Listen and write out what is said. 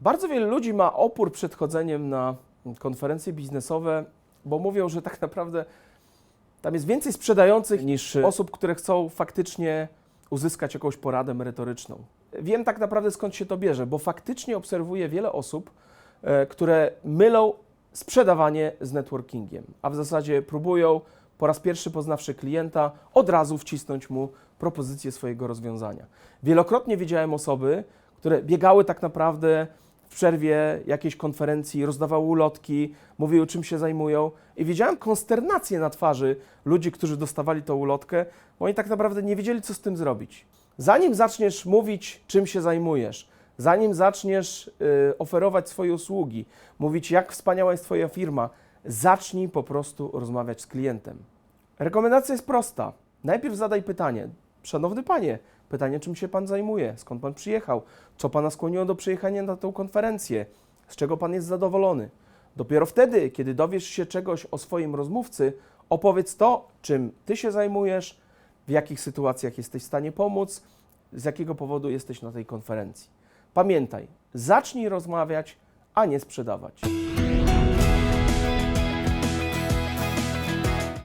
Bardzo wielu ludzi ma opór przed chodzeniem na konferencje biznesowe, bo mówią, że tak naprawdę tam jest więcej sprzedających niż osób, które chcą faktycznie uzyskać jakąś poradę merytoryczną. Wiem tak naprawdę skąd się to bierze, bo faktycznie obserwuję wiele osób, e, które mylą sprzedawanie z networkingiem, a w zasadzie próbują po raz pierwszy poznawszy klienta od razu wcisnąć mu propozycję swojego rozwiązania. Wielokrotnie widziałem osoby, które biegały tak naprawdę w przerwie jakiejś konferencji, rozdawały ulotki, mówiły czym się zajmują i widziałem konsternację na twarzy ludzi, którzy dostawali tą ulotkę, bo oni tak naprawdę nie wiedzieli, co z tym zrobić. Zanim zaczniesz mówić, czym się zajmujesz, zanim zaczniesz y, oferować swoje usługi, mówić, jak wspaniała jest Twoja firma, zacznij po prostu rozmawiać z klientem. Rekomendacja jest prosta. Najpierw zadaj pytanie. Szanowny panie, pytanie, czym się pan zajmuje, skąd pan przyjechał, co pana skłoniło do przyjechania na tę konferencję, z czego pan jest zadowolony. Dopiero wtedy, kiedy dowiesz się czegoś o swoim rozmówcy, opowiedz to, czym ty się zajmujesz, w jakich sytuacjach jesteś w stanie pomóc, z jakiego powodu jesteś na tej konferencji. Pamiętaj, zacznij rozmawiać, a nie sprzedawać.